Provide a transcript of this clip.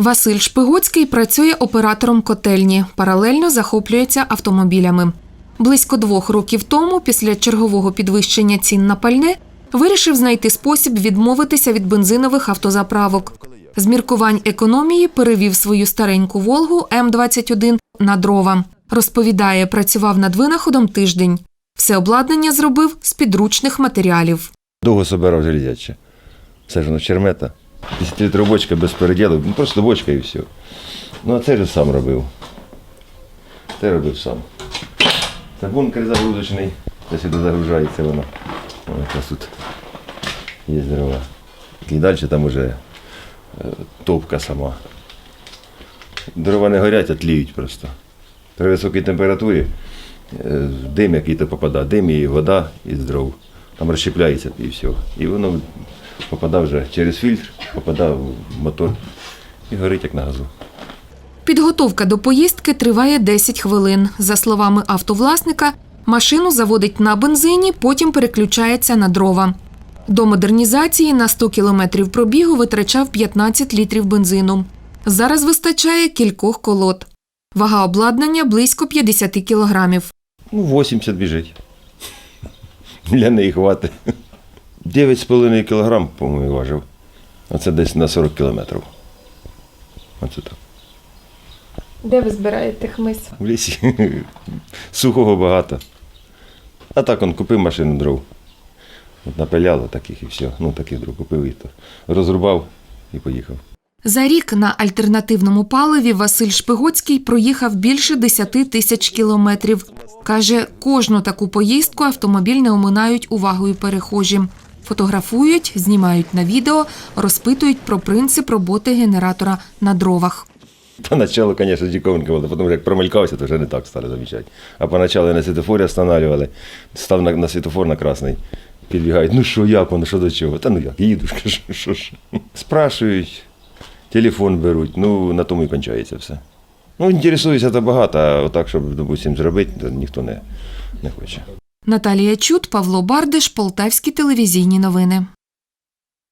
Василь Шпигоцький працює оператором котельні, паралельно захоплюється автомобілями. Близько двох років тому, після чергового підвищення цін на пальне, вирішив знайти спосіб відмовитися від бензинових автозаправок. З міркувань економії перевів свою стареньку Волгу М21 на дрова. Розповідає, працював над винаходом тиждень. Все обладнання зробив з підручних матеріалів. Довго собирав железяче. Це ж воно чермета. 10 літрів бочка без переділу, ну просто бочка і все. Ну а це ж сам робив. Це робив сам. Це бункер загрузочний, це сюди загружається воно. О, якраз тут є дрова. І далі там уже е, топка сама. Дрова не горять, а тліють просто. При високій температурі е, дим який-то попадає, дим і вода із дров. Там розщепляється і все. І воно попадає вже через фільтр, попадає в мотор і горить як на газу. Підготовка до поїздки триває 10 хвилин. За словами автовласника, машину заводить на бензині, потім переключається на дрова. До модернізації на 100 кілометрів пробігу витрачав 15 літрів бензину. Зараз вистачає кількох колод. Вага обладнання близько 50 кілограмів. Ну, 80 біжить. Для неї хватить. 9,5 кілограм, по-моєму, важив. А це десь на 40 кілометрів. Оце так. Де ви збираєте хмиз? В лісі. Сухого багато. А так он купив машину дров. От напиляло таких і все. Ну, таких дров купив і то. Розрубав і поїхав. За рік на альтернативному паливі Василь Шпигоцький проїхав більше 10 тисяч кілометрів. Каже, кожну таку поїздку автомобіль не оминають увагою перехожі. Фотографують, знімають на відео, розпитують про принцип роботи генератора на дровах. Поначалу, звісно, диковинка була, тому як промелькався, то вже не так стали замічати. А поначалу на світофорі останавливали, став на, на світофор на красний, підбігають, ну що, як воно, що до чого? Та ну як, їду, що ж. Спрашують, телефон беруть, ну на тому і кончається все. Ну, інтересуюся то багато, а отак, щоб, допустим, зробити, то ніхто не, не хоче. Наталія Чут, Павло Бардиш, Полтавські телевізійні новини.